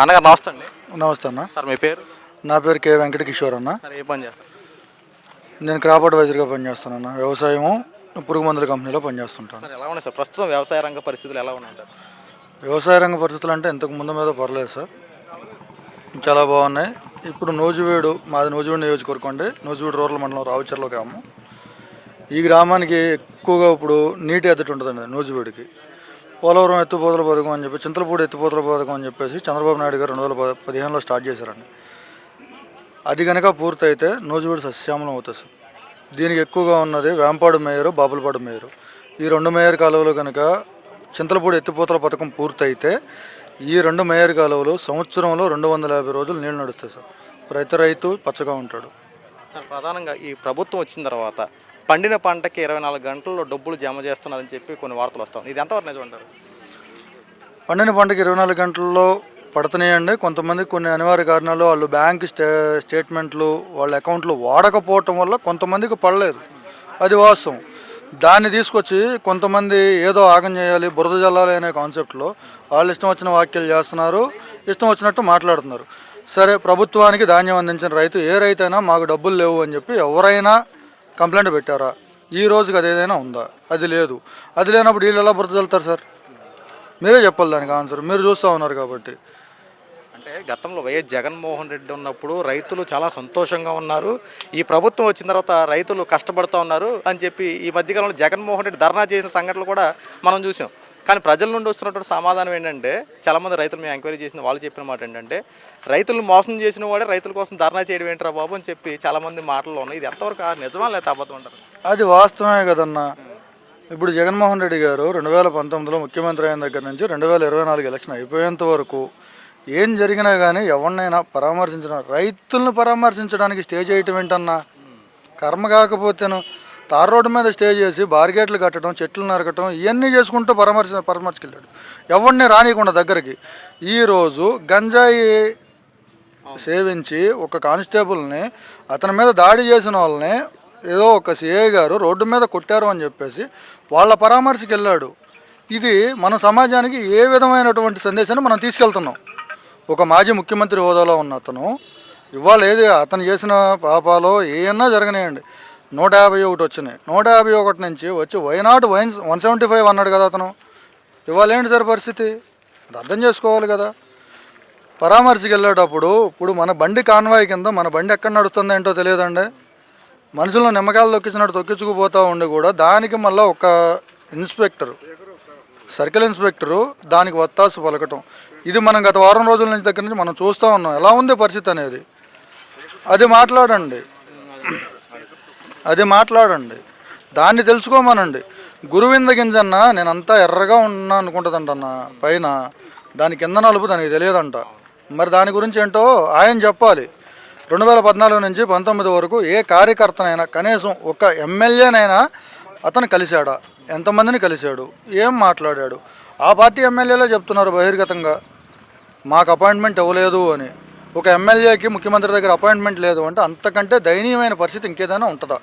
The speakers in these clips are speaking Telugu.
అన్నగారు నమస్తే అండి. నమస్తే అన్న. సార్ మీ పేరు? నా పేరు కే వెంకట కిషోర్ అన్న. సార్ ఏ పని చేస్తారు? నేను క్రాప్ అడ్వైజర్గా పనిచేస్తున్నాను వ్యవసాయము పురుగు మందుల కంపెనీలో పనిచేస్తుంటాను. సార్ ఎలా ఉన్నాయి సార్? ప్రస్తుతం వ్యవసాయ రంగ పరిస్థితులు ఎలా ఉన్నాయి సార్? వ్యవసాయ రంగ పరిస్థితులు అంటే ఇంతకు ముందు మీద పర్లేదు సార్. చాలా బాగున్నాయి. ఇప్పుడు నూజివీడు మాది నూజివీడు నియోజకవర్గం అండి. నూజివీడు రూరల్ మండలం రావుచర్ల గ్రామం. ఈ గ్రామానికి ఎక్కువగా ఇప్పుడు నీటి ఎద్దటి ఉంటుందండి నూజివీడికి. పోలవరం ఎత్తిపోతల పథకం అని చెప్పి చింతలపూడి ఎత్తిపోతల పథకం అని చెప్పేసి చంద్రబాబు నాయుడు గారు రెండు వేల పద- పదిహేనులో స్టార్ట్ చేశారండి. అది కనుక పూర్తయితే నూజివీడు సస్యామలం అవుతుంది సార్. దీనికి ఎక్కువగా ఉన్నది వేంపాడు మేయరు బాపులపాడు మేయరు. ఈ రెండు మేయర్ కాలువలు కనుక చింతలపూడి ఎత్తిపోతల పథకం పూర్తయితే ఈ రెండు మేయర్ కాలువలు సంవత్సరంలో రెండు వందల యాభై రోజులు నీళ్ళు నడుస్తాయి సార్. ప్రతి రైతు పచ్చగా ఉంటాడు. సార్ ప్రధానంగా ఈ ప్రభుత్వం వచ్చిన తర్వాత పండిన పంటకి ఇరవై నాలుగు గంటల్లో డబ్బులు జమ చేస్తున్నారని చెప్పి కొన్ని వార్తలు వస్తాయి. ఇది ఎంతవరకు నిజం అంటారు? పండిన పంటకి ఇరవై నాలుగు గంటల్లో పడుతున్నాయండి. కొంతమంది కొన్ని అనివార్య కారణాలు వాళ్ళు బ్యాంక్ స్టే స్టేట్మెంట్లు వాళ్ళ అకౌంట్లు వాడకపోవటం వల్ల కొంతమందికి పడలేదు. అది వాస్తవం. దాన్ని తీసుకొచ్చి కొంతమంది ఏదో ఆగం చేయాలి బురద జల్లాలి అనే కాన్సెప్ట్లో వాళ్ళు ఇష్టం వచ్చిన వ్యాఖ్యలు చేస్తున్నారు ఇష్టం వచ్చినట్టు మాట్లాడుతున్నారు. సరే ప్రభుత్వానికి ధాన్యం అందించిన రైతు ఏ రైతు అయినా మాకు డబ్బులు లేవు అని చెప్పి ఎవరైనా కంప్లైంట్ పెట్టారా? ఈ రోజుకి అది ఏదైనా ఉందా? అది లేదు. అది లేనప్పుడు వీళ్ళు ఎలా బురద సార్? మీరే చెప్పాలి దానికి ఆన్సర్. మీరు చూస్తూ ఉన్నారు కాబట్టి. అంటే గతంలో వైఎస్ జగన్మోహన్ రెడ్డి ఉన్నప్పుడు రైతులు చాలా సంతోషంగా ఉన్నారు. ఈ ప్రభుత్వం వచ్చిన తర్వాత రైతులు కష్టపడుతూ ఉన్నారు అని చెప్పి ఈ మధ్యకాలంలో జగన్మోహన్ రెడ్డి ధర్నా చేసిన సంఘటనలు కూడా మనం చూసాం. కానీ ప్రజల నుండి వస్తున్నటువంటి సమాధానం ఏంటంటే చాలామంది రైతులు మేము ఎంక్వైరీ చేసిన వాళ్ళు చెప్పిన మాట ఏంటంటే రైతులు మోసం చేసిన వాడే రైతుల కోసం ధర్నా చేయడం ఏంట్రా బాబు అని చెప్పి చాలామంది మాటల్లో ఉన్నాయి. ఇది ఎంతవరకు నిజమా లేదా అబద్ధం అంటారు? అది వాస్తవమే కదన్నా. ఇప్పుడు జగన్మోహన్ రెడ్డి గారు రెండు వేల పంతొమ్మిదిలో ముఖ్యమంత్రి అయిన దగ్గర నుంచి రెండు వేల ఇరవై నాలుగు ఎలక్షన్ అయిపోయేంత వరకు ఏం జరిగినా కానీ ఎవరినైనా పరామర్శించిన రైతులను పరామర్శించడానికి స్టేజ్ చేయటం ఏంటన్నా? కర్మ కాకపోతేను తార్ రోడ్డు మీద స్టే చేసి బార్గేట్లు కట్టడం చెట్లు నరకటం ఇవన్నీ చేసుకుంటూ పరామర్శ పరామర్శకెళ్ళాడు. ఎవరిని రానియకుండా దగ్గరికి. ఈరోజు గంజాయి సేవించి ఒక కానిస్టేబుల్ని అతని మీద దాడి చేసిన వాళ్ళని ఏదో ఒక సిఐ గారు రోడ్డు మీద కొట్టారు అని చెప్పేసి వాళ్ళ పరామర్శకి వెళ్ళాడు ఇది మన సమాజానికి ఏ విధమైనటువంటి సందేశాన్ని మనం తీసుకెళ్తున్నాం? ఒక మాజీ ముఖ్యమంత్రి హోదాలో ఉన్న అతను ఇవాళ ఏది అతను చేసిన పాపాలో ఏమన్నా జరగనియండి. నూట యాభై ఒకటి వచ్చినాయి. నూట యాభై ఒకటి నుంచి వచ్చి why not wine one seventy five అన్నాడు కదా అతను. ఇవ్వాలేంటి సార్ పరిస్థితి? అది అర్థం చేసుకోవాలి కదా. పరామర్శకి వెళ్ళేటప్పుడు ఇప్పుడు మన బండి కాన్వాయ్ కింద మన బండి ఎక్కడ నడుస్తుంది ఏంటో తెలియదండి. మనుషులను నిమ్మకాయలు తొక్కించినట్టు తొక్కించుకుపోతూ ఉండి కూడా దానికి మళ్ళీ ఒక ఇన్స్పెక్టర్ సర్కిల్ ఇన్స్పెక్టరు దానికి వత్తాసు పలకటం. ఇది మనం గత వారం రోజుల నుంచి దగ్గర నుంచి మనం చూస్తూ ఉన్నాం. ఎలా ఉంది పరిస్థితి అనేది? అది మాట్లాడండి. అది మాట్లాడండి. దాన్ని తెలుసుకోమనండి. గురువింద గింజన్న నేను అంతా ఎర్రగా ఉన్నా అనుకుంటుందంటన్న. పైన దాని కింద నలుపు దానికి తెలియదంట. మరి దాని గురించి ఏంటో ఆయన చెప్పాలి. రెండు వేల పద్నాలుగు నుంచి పంతొమ్మిది వరకు ఏ కార్యకర్తనైనా కనీసం ఒక ఎమ్మెల్యేనైనా అతను కలిశాడా? ఎంతమందిని కలిశాడు? ఏం మాట్లాడాడు? ఆ పార్టీ ఎమ్మెల్యేలే చెప్తున్నారు బహిర్గతంగా. మాకు అపాయింట్మెంట్ ఇవ్వలేదు అని. ఒక ఎమ్మెల్యేకి ముఖ్యమంత్రి దగ్గర అపాయింట్మెంట్ లేదు అంటే అంతకంటే దయనీయమైన పరిస్థితి ఇంకేదైనా ఉంటుందా?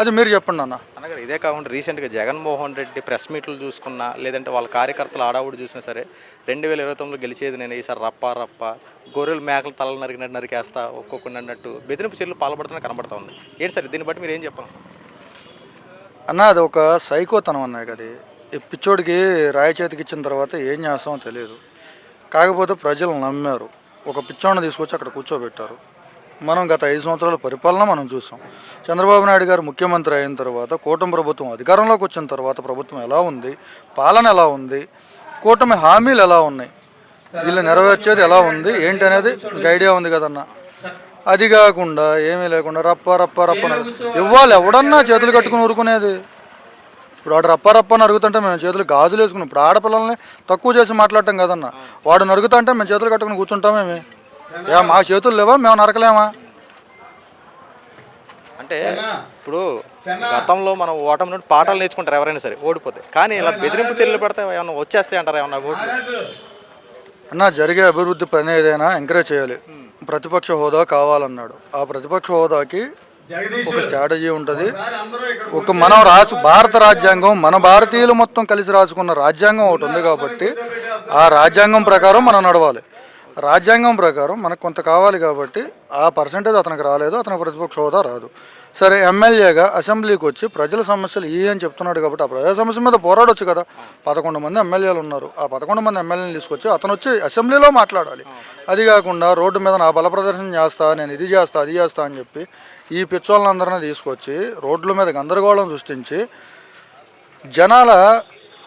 అది మీరు చెప్పండి అన్న అనగా ఇదే కాకుండా రీసెంట్గా జగన్మోహన్ రెడ్డి ప్రెస్ మీట్లు చూసుకున్నా లేదంటే వాళ్ళ కార్యకర్తలు ఆడావుడు చూసినా సరే రెండు వేల ఇరవై తొమ్మిదిలో గెలిచేది నేను ఈసారి రప్ప రప్ప గొర్రెలు మేకలు తలలు నరికినట్టు నరికేస్తా ఒక్కొక్కటి అన్నట్టు బెదిరింపు చర్యలు పాల్పడుతున్నా కనబడతా ఉంది ఏంటి సార్ దీన్ని బట్టి మీరు ఏం చెప్పాలి? అన్న అది ఒక సైకోతనం అన్నాయి కదా ఈ పిచ్చోడికి రాయి చేతికి ఇచ్చిన తర్వాత ఏం చేస్తామో తెలియదు. కాకపోతే ప్రజలు నమ్మారు. ఒక పిచ్చోడిని తీసుకొచ్చి అక్కడ కూర్చోబెట్టారు. మనం గత ఐదు సంవత్సరాల పరిపాలన మనం చూసాం. చంద్రబాబు నాయుడు గారు ముఖ్యమంత్రి అయిన తర్వాత కూటమి ప్రభుత్వం అధికారంలోకి వచ్చిన తర్వాత ప్రభుత్వం ఎలా ఉంది పాలన ఎలా ఉంది కూటమి హామీలు ఎలా ఉన్నాయి వీళ్ళు నెరవేర్చేది ఎలా ఉంది ఏంటి అనేది మీకు ఐడియా ఉంది కదన్న? అది కాకుండా ఏమీ లేకుండా రప్ప రప్ప రప్ప ఇవ్వాలి ఎవడన్నా చేతులు కట్టుకుని ఊరుకునేది. ఇప్పుడు వాడు రప్ప రప్ప నరుగుతుంటే మేము చేతులు గాజులు వేసుకున్నాం. ఇప్పుడు ఆడపిల్లల్ని తక్కువ చేసి మాట్లాడటం కదన్న? వాడు నరుగుతుంటే మేము చేతులు కట్టుకుని కూర్చుంటామేమి? ఏ మా చేతులు లేవా? మేము నరకలేమా? అంటే ఇప్పుడు గతంలో మనం ఓటమి నుండి పాఠాలు నేర్చుకుంటారు ఎవరైనా సరే ఓడిపోతే. కానీ ఇలా బెదిరింపు చర్యలు పెడితే ఏమన్నా వచ్చేస్తాయి అంటారా ఏమన్నా ఓట్లు? అన్న జరిగే అభివృద్ధి పని ఏదైనా ఎంకరేజ్ చేయాలి. ప్రతిపక్ష హోదా కావాలన్నాడు. ఆ ప్రతిపక్ష హోదాకి ఒక స్ట్రాటజీ ఉంటుంది. ఒక మనం రాసు భారత రాజ్యాంగం మన భారతీయులు మొత్తం కలిసి రాసుకున్న రాజ్యాంగం ఒకటి ఉంది కాబట్టి ఆ రాజ్యాంగం ప్రకారం మనం నడవాలి. రాజ్యాంగం ప్రకారం మనకు కొంత కావాలి కాబట్టి ఆ పర్సంటేజ్ అతనికి రాలేదు అతనికి ప్రతిపక్ష హోదా రాదు. సరే ఎమ్మెల్యేగా అసెంబ్లీకి వచ్చి ప్రజల సమస్యలు ఈ అని చెప్తున్నాడు కాబట్టి ఆ ప్రజా సమస్య మీద పోరాడొచ్చు కదా. పదకొండు మంది ఎమ్మెల్యేలు ఉన్నారు. ఆ పదకొండు మంది ఎమ్మెల్యేని తీసుకొచ్చి అతను వచ్చి అసెంబ్లీలో మాట్లాడాలి. అది కాకుండా రోడ్డు మీద నా బల ప్రదర్శన చేస్తా నేను ఇది చేస్తా అది చేస్తా అని చెప్పి ఈ పిచ్చోళ్ళందరినీ తీసుకొచ్చి రోడ్ల మీద గందరగోళం సృష్టించి జనాల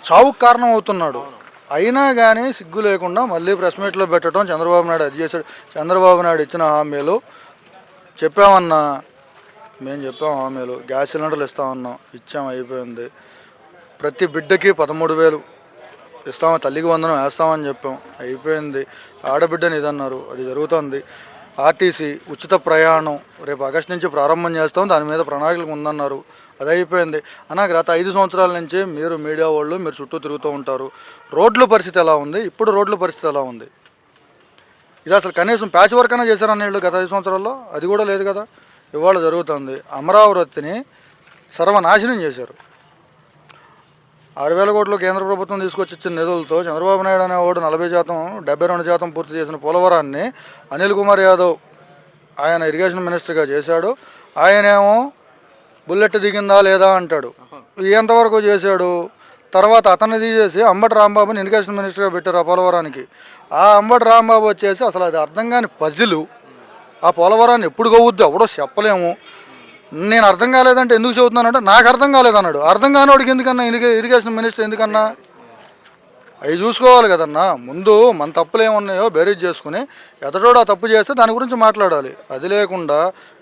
చావుకు కారణం అవుతున్నాడు అయినా కానీ సిగ్గు లేకుండా మళ్ళీ ప్రెస్ మీట్లో పెట్టడం చంద్రబాబు నాయుడు అది చేశాడు. చంద్రబాబు నాయుడు ఇచ్చిన హామీలు చెప్పామన్నా మేము చెప్పాం హామీలు. గ్యాస్ సిలిండర్లు ఇస్తామన్నాం ఇచ్చాం అయిపోయింది. ప్రతి బిడ్డకి పదమూడు వేలు ఇస్తాము తల్లికి వందనం వేస్తామని చెప్పాం. అయిపోయింది. ఆడబిడ్డని ఇదన్నారు. అది జరుగుతుంది. ఆర్టీసీ ఉచిత ప్రయాణం రేపు ఆగస్టు నుంచి ప్రారంభం చేస్తాం. దాని మీద ప్రణాళికలు ఉందన్నారు. అది అయిపోయింది. అన్నా గత ఐదు సంవత్సరాల నుంచి మీరు మీడియా వాళ్ళు మీరు చుట్టూ తిరుగుతూ ఉంటారు. రోడ్ల పరిస్థితి ఎలా ఉంది? ఇప్పుడు రోడ్ల పరిస్థితి ఎలా ఉంది? ఇది అసలు కనీసం ప్యాచ్ వర్క్ అయినా చేశారని వీళ్ళు గత ఐదు సంవత్సరాల్లో? అది కూడా లేదు కదా. ఇవాళ జరుగుతుంది. అమరావతిని సర్వనాశనం చేశారు. ఆరు వేల కోట్లు కేంద్ర ప్రభుత్వం తీసుకొచ్చిన నిధులతో చంద్రబాబు నాయుడు అనేవాడు నలభై శాతం డెబ్బై రెండు శాతం పూర్తి చేసిన పోలవరాన్ని అనిల్ కుమార్ యాదవ్ ఆయన ఇరిగేషన్ మినిస్టర్గా చేశాడు. ఆయనేమో బుల్లెట్ దిగిందా లేదా అంటాడు. ఎంతవరకు చేశాడు? తర్వాత అతన్ని తీసేసి అంబటి రాంబాబుని ఇరిగేషన్ మినిస్టర్గా పెట్టారు ఆ పోలవరానికి. ఆ అంబటి రాంబాబు వచ్చేసి అసలు అది అర్థం కాని పజిలు. ఆ పోలవరాన్ని ఎప్పుడు గవ్వుద్ది ఎవడో చెప్పలేము. నేను అర్థం కాలేదంటే ఎందుకు చదువుతున్నానంటే నాకు అర్థం కాలేదన్నాడు అర్థం కానివాడికి ఎందుకన్నా ఇరిగే ఇరిగేషన్ మినిస్టర్ ఎందుకన్నా? అవి చూసుకోవాలి కదన్నా. ముందు మన తప్పులు ఏమున్నాయో బేరీజ్ చేసుకుని ఎదటోడు ఆ తప్పు చేస్తే దాని గురించి మాట్లాడాలి. అది లేకుండా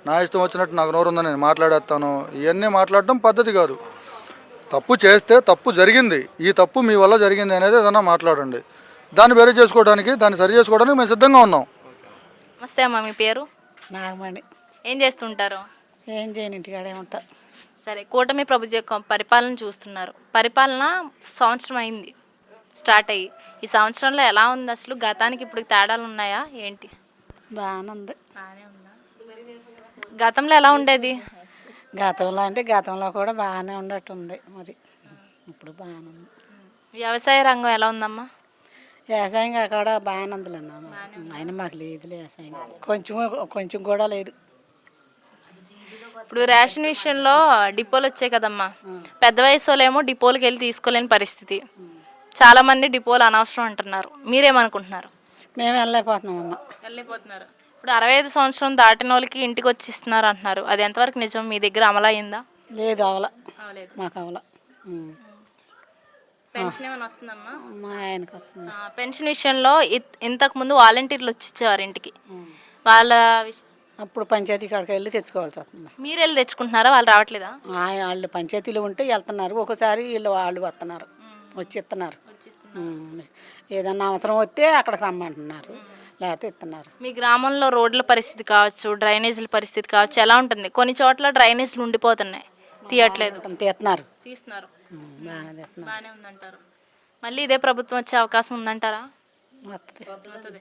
నా ఇష్టం వచ్చినట్టు నాకు నోరు ఉందని నేను మాట్లాడేస్తాను. ఇవన్నీ మాట్లాడడం పద్ధతి కాదు. తప్పు చేస్తే తప్పు జరిగింది. ఈ తప్పు మీ వల్ల జరిగింది అనేది ఏదన్నా మాట్లాడండి. దాన్ని బేరీజ్ చేసుకోవడానికి దాన్ని సరి చేసుకోవడానికి మేము సిద్ధంగా ఉన్నాం. నమస్తే అమ్మ మీ పేరు? నాగమణి. ఏం చేస్తుంటారు? ఏం చేయను ఇంటికాడే ఉంటా. సరే కూటమి ప్రభుత్వ యొక్క పరిపాలన చూస్తున్నారు. పరిపాలన సంవత్సరం అయింది స్టార్ట్ అయ్యి. ఈ సంవత్సరంలో ఎలా ఉంది అసలు? గతానికి ఇప్పుడు తేడాలు ఉన్నాయా? ఏంటి? బాగానే ఉంది. గతంలో ఎలా ఉండేది? గతంలో అంటే గతంలో కూడా బాగానే ఉండట్టుంది మరి. ఇప్పుడు బాగానే ఉంది. వ్యవసాయ రంగం ఎలా ఉందమ్మా? వ్యవసాయం కూడా బాగానే ఉందిలేమ్మా ఆయన మాకు లేదు వ్యవసాయం. కొంచెం కొంచెం కూడా లేదు. ఇప్పుడు రేషన్ విషయంలో డిపోలు వచ్చాయి కదమ్మా. పెద్ద వయసు వాళ్ళేమో డిపోలకు వెళ్ళి తీసుకోలేని పరిస్థితి. చాలా మంది డిపోలు అనవసరం అంటున్నారు. మీరేమనుకుంటున్నారు? మేము వెళ్ళలేకపోతున్నామమ్మ వెళ్ళిపోతున్నారు ఇప్పుడు అరవై ఐదు సంవత్సరం దాటిన వాళ్ళకి ఇంటికి వచ్చి ఇస్తున్నారు అంటున్నారు. అది ఎంతవరకు నిజం? మీ దగ్గర అమలు అయిందా? లేదు అవల. అవలేదు. మాకు అవల. పెన్షన్ ఏమైనా వస్తుందమ్మా? మా ఆయనకు వస్తుంది. ఆ, పెన్షన్ విషయంలో ఇంతకు ముందు వాలంటీర్లు వచ్చి ఇచ్చేవారు ఇంటికి. వాళ్ళ విష- అప్పుడు పంచాయతీ కాడికి వెళ్ళి తెచ్చుకోవాల్సి వస్తుంది. మీరు వెళ్ళి తెచ్చుకుంటున్నారా? వాళ్ళు రావట్లేదా? ఆయన వాళ్ళు పంచాయతీలు ఉంటే వెళ్తున్నారు. ఒకసారి వీళ్ళు వాళ్ళు వస్తున్నారు. వచ్చి ఇస్తున్నారు. ఏదన్నా అవసరం వస్తే అక్కడికి రమ్మంటున్నారు. లేకపోతే ఇస్తున్నారు. మీ గ్రామంలో రోడ్ల పరిస్థితి కావచ్చు డ్రైనేజీల పరిస్థితి కావచ్చు ఎలా ఉంటుంది? కొన్ని చోట్ల డ్రైనేజీలు ఉండిపోతున్నాయి. తీయట్లేదు. తీస్తున్నారు. తీస్తున్నారు. బాగానే ఉందంటారు. మళ్ళీ ఇదే ప్రభుత్వం వచ్చే అవకాశం ఉందంటారా? వస్తుంది